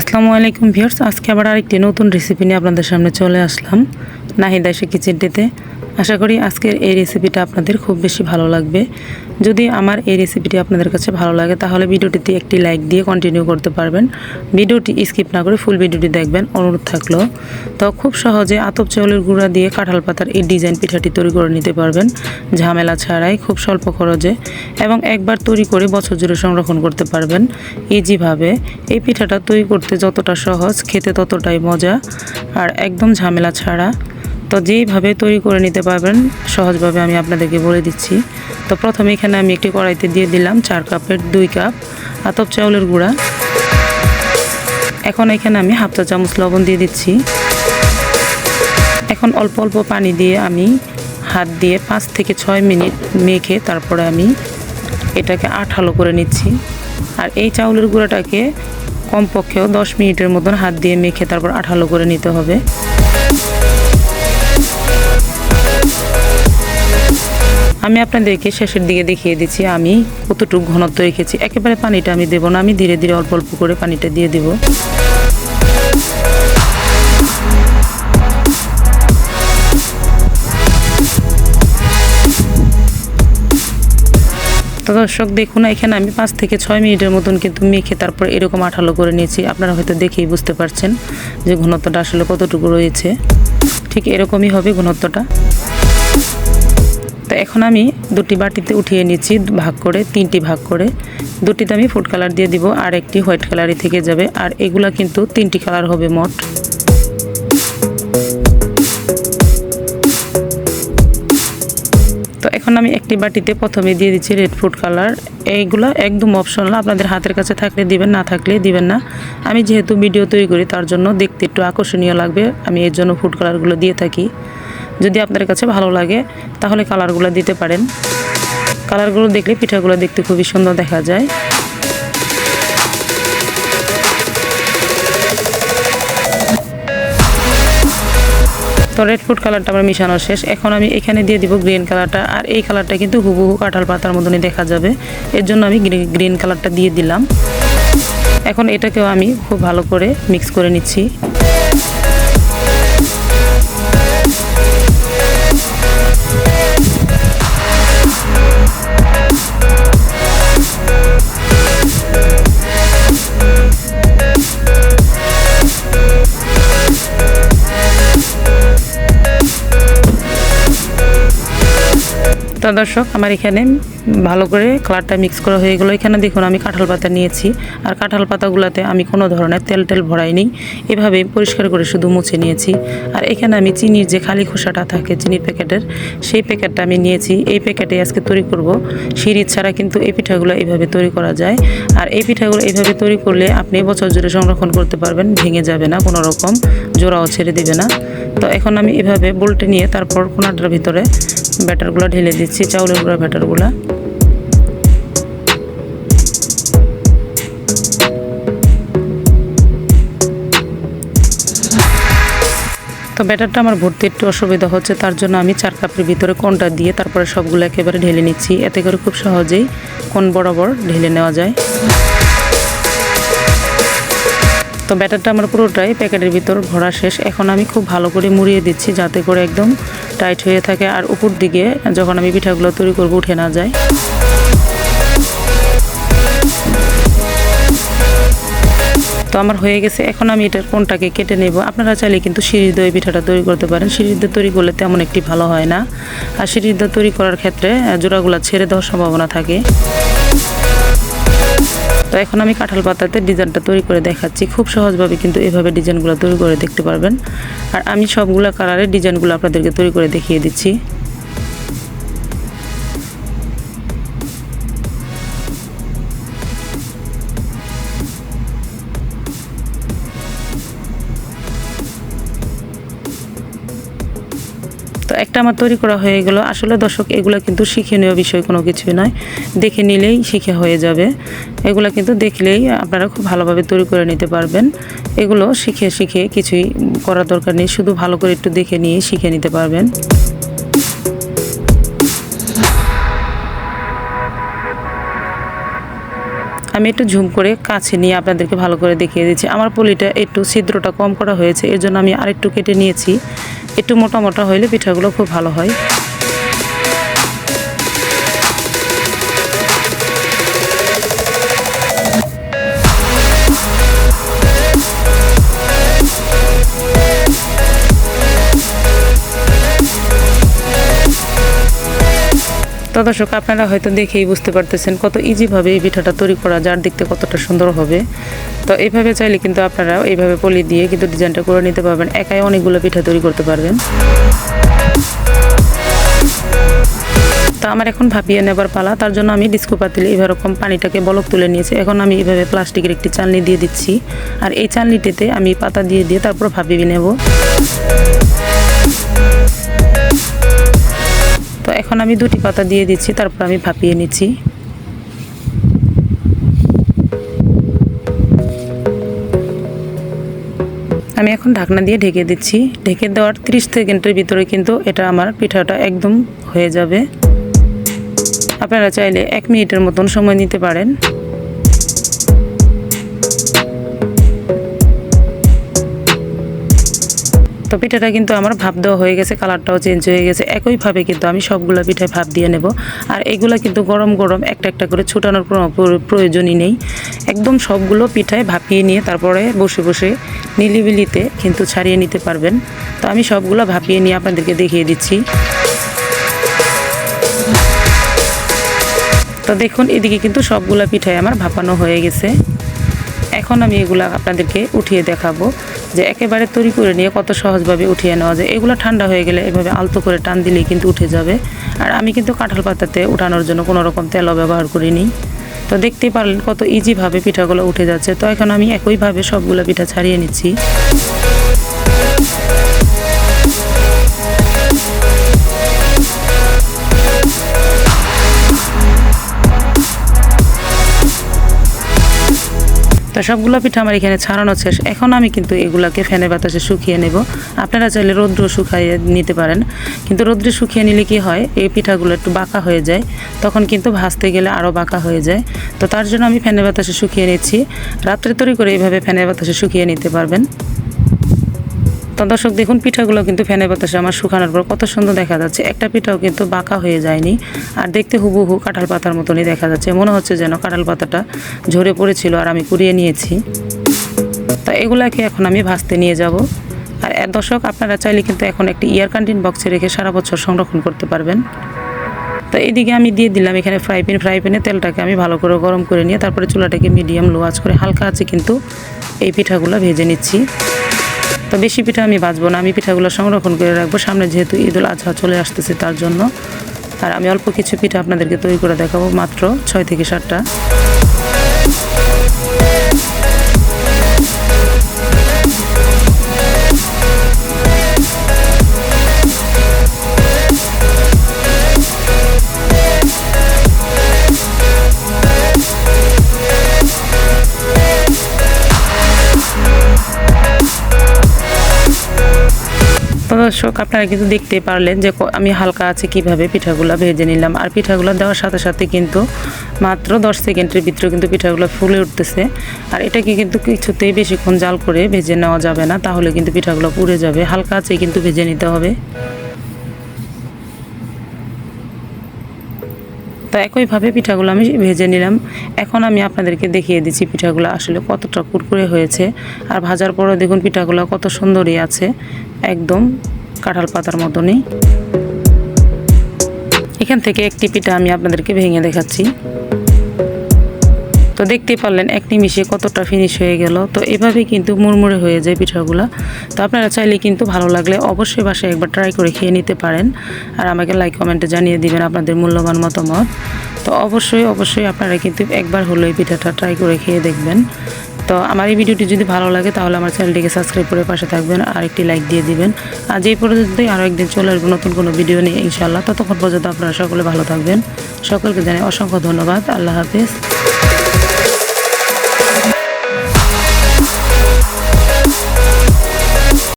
আসসালামু আলাইকুম ভিউয়ার্স, আজকে আবার আরেকটি নতুন রেসিপি নিয়ে আপনাদের সামনে চলে আসলাম। নাহিদা এসে কিচেনটিতে আশা করি আজকের এই রেসিপিটা আপনাদের খুব বেশি ভালো লাগবে। যদি আমার এই রেসিপিটি আপনাদের কাছে ভালো লাগে, তাহলে ভিডিওটিতে একটি লাইক দিয়ে কন্টিনিউ করতে পারবেন। ভিডিওটি স্কিপ না করে ফুল ভিডিওটি দেখবেন, অনুরোধ থাকল। তো খুব সহজে আতপ চাউলের গুঁড়া দিয়ে কাঁঠাল পাতার এই ডিজাইন পিঠাটি তৈরি করে নিতে পারবেন। ঝামেলা ছাড়াই খুব স্বল্প খরচে এবং একবার তৈরি করে বছর জুড়ে সংরক্ষণ করতে পারবেন। ইজিভাবে এই পিঠাটা তৈরি করতে যতটা সহজ, খেতে ততটাই মজা। আর একদম ঝামেলা ছাড়া তো যেইভাবে তৈরি করে নিতে পারবেন, সহজভাবে আমি আপনাদেরকে বলে দিচ্ছি। তো প্রথমে এখানে আমি একটি কড়াইতে দিয়ে দিলাম চার কাপের দুই কাপ আতপ চাউলের গুঁড়া। এখন এখানে আমি হাফ চা চামচ লবণ দিয়ে দিচ্ছি। এখন অল্প অল্প পানি দিয়ে আমি হাত দিয়ে পাঁচ থেকে ছয় মিনিট মেখে তারপরে আমি এটাকে আঠালো করে নিচ্ছি। আর এই চাউলের গুঁড়াটাকে কমপক্ষেও দশ মিনিটের মতন হাত দিয়ে মেখে তারপর আঠালো করে নিতে হবে। আমি আপনাদেরকে শেষের দিকে দেখিয়ে দিচ্ছি, আমি কতটুকু ঘনত্ব রেখেছি। একেবারে পানিটা আমি দেবো না, আমি ধীরে ধীরে অল্প অল্প করে পানিটা দিয়ে দেবো। তো দর্শক, দেখুন, এখানে আমি পাঁচ থেকে ছয় মিনিটের মতন কিন্তু মেখে তারপর এরকম আঠালো করে নিয়েছি। আপনারা হয়তো দেখেই বুঝতে পারছেন যে ঘনত্বটা আসলে কতটুকু রয়েছে। ঠিক এরকমই হবে ঘনত্বটা। তো এখন আমি দুটি বাটিতে উঠিয়ে নিচ্ছি ভাগ করে, তিনটি ভাগ করে। দুটিতে আমি ফুড কালার দিয়ে দিব, আর একটি হোয়াইট কালারই থেকে যাবে। আর এগুলা কিন্তু তিনটি কালার হবে মোট। তো এখন আমি একটি বাটিতে প্রথমে দিয়ে দিচ্ছি রেড ফুড কালার এইগুলো একদম অপশনাল আপনাদের হাতের কাছে থাকলে দিবেন, না থাকলে দিবেন না। আমি যেহেতু ভিডিও তৈরি করি, তার জন্য দেখতে একটু আকর্ষণীয় লাগবে। আমি এর জন্য ফুড কালারগুলো দিয়ে থাকি। যদি আপনাদের কাছে ভালো লাগে, তাহলে কালারগুলো দিতে পারেন। কালারগুলো দেখলে পিঠাগুলো দেখতে খুবই সুন্দর দেখা যায়। তো রেড ফুড কালারটা আমার মিশানো শেষ। এখন আমি এখানে দিয়ে দিব গ্রিন কালারটা আর এই কালারটা কিন্তু হুবহু কাঁঠাল পাতার মতনই দেখা যাবে। এর জন্য আমি গ্রিন কালারটা দিয়ে দিলাম। এখন এটাকেও আমি খুব ভালো করে মিক্স করে নিচ্ছি। তো দর্শক, আমার এখানে ভালো করে কালারটা মিক্স করা হয়ে গেলো। এখানে দেখুন, আমি কাঁঠাল পাতা নিয়েছি। আর কাঁঠাল পাতাগুলোতে আমি কোনো ধরনের তেল টেল ভরাইনি এভাবে পরিষ্কার করে শুধু মুছে নিয়েছি। আর এখানে আমি চিনির যে খালি খোসাটা থাকে চিনির প্যাকেটের, সেই প্যাকেটটা আমি নিয়েছি। এই প্যাকেটে আজকে তৈরি করব সিঁড়ি ছাড়া কিন্তু এই পিঠাগুলো এইভাবে তৈরি করা যায়। আর এই পিঠাগুলো এইভাবে তৈরি করলে আপনি বছর জুড়ে সংরক্ষণ করতে পারবেন, ভেঙে যাবে না, কোনো রকম জোড়াও ছেড়ে দিবে না। তো এখন আমি এভাবে বোল্টে নিয়ে তারপর কোনাটার ভিতরে ব্যাটারগুলো ঢেলে দিচ্ছি, চাউলের গুঁড়া ব্যাটারগুলো। তো ব্যাটারটা আমার ভর্তি, একটু অসুবিধা হচ্ছে, তার জন্য আমি চার কাপের ভিতরে কোনটা দিয়ে তারপরে সবগুলো একেবারে ঢেলে নিচ্ছি। এতে করে খুব সহজেই কোন বরাবর ঢেলে নেওয়া যায়। তো ব্যাটারটা আমার পুরোটাই প্যাকেটের ভিতর ভরা শেষ। এখন আমি খুব ভালো করে মুড়িয়ে দিচ্ছি, যাতে করে একদম টাইট হয়ে থাকে আর উপর দিকে যখন আমি পিঠাগুলো তৈরি করব, উঠে না যায়। তো আমার হয়ে গেছে। এখন আমি এটার কোনটাকে কেটে নেব। আপনারা চাইলে কিন্তু সিঁড়ি দই পিঠাটা তৈরি করতে পারেন। সিঁড়ির দই তৈরি করলে তেমন একটি ভালো হয় না। আর সিঁড়ির দই তৈরি করার ক্ষেত্রে জোড়াগুলো ছেড়ে দেওয়ার সম্ভাবনা থাকে। তো এখন আমি কাঁঠাল পাতাতে ডিজাইনটা তৈরি করে দেখাচ্ছি। খুব সহজভাবে কিন্তু এভাবে ডিজাইনগুলো তৈরি করে দেখতে পারবেন। আর আমি সবগুলো কালারের ডিজাইনগুলো আপনাদেরকে তৈরি করে দেখিয়ে দিচ্ছি। তো একটা আমার তৈরি করা হয়ে গেল। আসলে দর্শক, এগুলো কিন্তু শিক্ষণীয় বিষয় কোনো কিছুই নয়। দেখে নিলেই শিখে হয়ে যাবে। এগুলো কিন্তু দেখলেই আপনারা খুব ভালোভাবে তৈরি করে নিতে পারবেন। এগুলো শিখে শিখে কিছুই করার দরকার নেই। শুধু ভালো করে একটু দেখে নিয়ে শিখে নিতে পারবেন। আমি একটু ঝুম করে কাছে নিয়ে আপনাদেরকে ভালো করে দেখিয়ে দিচ্ছি। আমার পলিটা একটু ছিদ্রটা কম করা হয়েছে। এর জন্য আমি আরেকটু কেটে নিয়েছি। একটু মোটা মোটা হইলে পিঠাগুলো খুব ভালো হয়। তো দর্শক, আপনারা হয়তো দেখেই বুঝতে পারতেছেন কত ইজিভাবে এই পিঠাটা তৈরি করা, যার দেখতে কতটা সুন্দর হবে। তো এইভাবে চাইলে কিন্তু আপনারা এইভাবে পলি দিয়ে কিন্তু ডিজাইনটা করে নিতে পারবেন। একাই অনেকগুলো পিঠা তৈরি করতে পারবেন। তো আমার এখন ভাপিয়ে নেবার পালা। তার জন্য আমি ডিস্কো পাতিলে এরকম পানিটাকে বলক তুলে নিয়েছি। এখন আমি এইভাবে প্লাস্টিকের একটি চালনি দিয়ে দিচ্ছি। আর এই চালনিটিতে আমি পাতা দিয়ে দিয়ে তারপর ভাপিয়ে নেব। আমি দুটি পাতা দিয়ে দিচ্ছি, তারপর আমি ভাপিয়ে নিচ্ছি। আমি এখন ঢাকনা দিয়ে ঢেকে দিচ্ছি। ঢেকে দেওয়ার 30 সেকেন্ডের ভিতরে কিন্তু এটা আমার পিঠাটা একদম হয়ে যাবে। আপনারা চাইলে এক মিনিটের মতন সময় নিতে পারেন। তো পিঠাটা কিন্তু আমার ভাপ দেওয়া হয়ে গেছে কালারটাও চেঞ্জ হয়ে গেছে। একইভাবে কিন্তু আমি সবগুলো পিঠায় ভাপ দিয়ে নেব। আর এগুলো কিন্তু গরম গরম একটা একটা করে ছুটানোর প্রয়োজনই নেই। একদম সবগুলো পিঠায় ভাপিয়ে নিয়ে তারপরে বসে বসে নিলিবিলিতে কিন্তু ছাড়িয়ে নিতে পারবেন। তো আমি সবগুলো ভাপিয়ে নিয়ে আপনাদেরকে দেখিয়ে দিচ্ছি। তো দেখুন, এদিকে কিন্তু সবগুলো পিঠায় আমার ভাপানো হয়ে গেছে। এখন আমি এগুলা আপনাদেরকে উঠিয়ে দেখাবো। যে একেবারে তৈরি করে নিয়ে কত সহজভাবে উঠিয়ে নেওয়া যায়। এগুলো ঠান্ডা হয়ে গেলে এভাবে আলতো করে টান দিলেই কিন্তু উঠে যাবে। আর আমি কিন্তু কাঁঠাল পাতাতে উঠানোর জন্য কোনো রকম তেলও ব্যবহার করিনি। তো দেখতেই পারলেন কত ইজিভাবে পিঠাগুলো উঠে যাচ্ছে। তো এখন আমি একইভাবে সবগুলো পিঠা ছাড়িয়ে নিচ্ছি। তো সবগুলো পিঠা আমার এখানে ছাড়ানো শেষ। এখন আমি কিন্তু এগুলাকে ফ্যানের বাতাসে শুকিয়ে নেব। আপনারা চাইলে রৌদ্র শুকাইয়ে নিতে পারেন। কিন্তু রৌদ্রে শুকিয়ে নিলে কি হয়? এই পিঠাগুলো একটু বাঁকা হয়ে যায়। তখন কিন্তু ভাজতে গেলে আরও বাঁকা হয়ে যায়। তো তার জন্য আমি ফ্যানের বাতাসে শুকিয়ে নিচ্ছি। রাত্রে তৈরি করে এইভাবে ফ্যানের বাতাসে শুকিয়ে নিতে পারবেন। তো দর্শক, দেখুন, পিঠাগুলো কিন্তু ফ্যানের বাতাসে আমার শুকানোর পর কত সুন্দর দেখা যাচ্ছে। একটা পিঠাও কিন্তু বাঁকা হয়ে যায়নি আর দেখতে হুবহু কাঁঠাল পাতার মতনই দেখা যাচ্ছে। মনে হচ্ছে যেন কাঁঠাল পাতাটা ঝরে পড়েছিল আর আমি কুড়িয়ে নিয়েছি। তো এগুলাকে এখন আমি ভাজতে নিয়ে যাব। আর এর দর্শক, আপনারা চাইলে কিন্তু এখন একটি ইয়ার কান্টিন বক্সে রেখে সারা বছর সংরক্ষণ করতে পারবেন। তো এদিকে আমি দিয়ে দিলাম এখানে ফ্রাই প্যান ফ্রাই প্যানে তেলটাকে আমি ভালো করে গরম করে নিয়ে তারপরে চুলাটাকে মিডিয়াম লো আঁচ করে হালকা আছে কিন্তু এই পিঠাগুলো ভেজে নিচ্ছি। তো বেশি পিঠা আমি বাঁচবো না, আমি পিঠাগুলো সংরক্ষণ করে রাখব। সামনে যেহেতু ঈদুল আজহা চলে আসতেছে তার জন্য। আর আমি অল্প কিছু পিঠা আপনাদেরকে তৈরি করে দেখাবো মাত্র ছয় থেকে সাতটা। দর্শক, আপনারা কিন্তু দেখতে পারলেন যে আমি হালকা আছে কীভাবে পিঠাগুলো ভেজে নিলাম। আর পিঠাগুলো দেওয়ার সাথে সাথে কিন্তু মাত্র দশ সেকেন্ডের ভিতরে কিন্তু পিঠাগুলো ফুলে উঠতেছে। আর এটাকে কিন্তু কিছুতেই বেশিক্ষণ জাল করে ভেজে নেওয়া যাবে না, তাহলে কিন্তু পিঠাগুলো পুড়ে যাবে। হালকা আছে কিন্তু ভেজে নিতে হবে। তো একইভাবে পিঠাগুলো আমি ভেজে নিলাম। এখন আমি আপনাদেরকে দেখিয়ে দিচ্ছি পিঠাগুলো আসলে কতটা কুরকুরে হয়েছে। আর ভাজার পরও দেখুন পিঠাগুলো কত সুন্দরই আছে। একদম কাঁঠাল পাতার মতনই। এখান থেকে একটি পিঠা আমি আপনাদেরকে ভেঙে দেখাচ্ছি। তো দেখতে পারলেন, এক নিমিষে কতটা ফিনিশ হয়ে গেল। তো এভাবে কিন্তু মুড়মুড়ে হয়ে যায় পিঠাগুলো। তো আপনারা চাইলে কিন্তু ভালো লাগলে অবশ্যই বাসায় একবার ট্রাই করে খেয়ে নিতে পারেন। আর আমাকে লাইক কমেন্টে জানিয়ে দিবেন আপনাদের মূল্যবান মতামত। তো অবশ্যই অবশ্যই আপনারা কিন্তু একবার হলো এই পিঠাটা ট্রাই করে খেয়ে দেখবেন। তো আমার এই ভিডিওটি যদি ভালো লাগে তাহলে আমার চ্যানেলটিকে সাবস্ক্রাইব করে পাশে থাকবেন আর একটি লাইক দিয়ে দিবেন। আজ এই পর্যন্তই, আরও একদিন চলে আসব নতুন কোনো ভিডিও নিয়ে ইনশাল্লাহ ততক্ষণ পর্যন্ত আপনারা সকলে ভালো থাকবেন। সকলকে জানাই অসংখ্য ধন্যবাদ। আল্লাহ হাফিজ।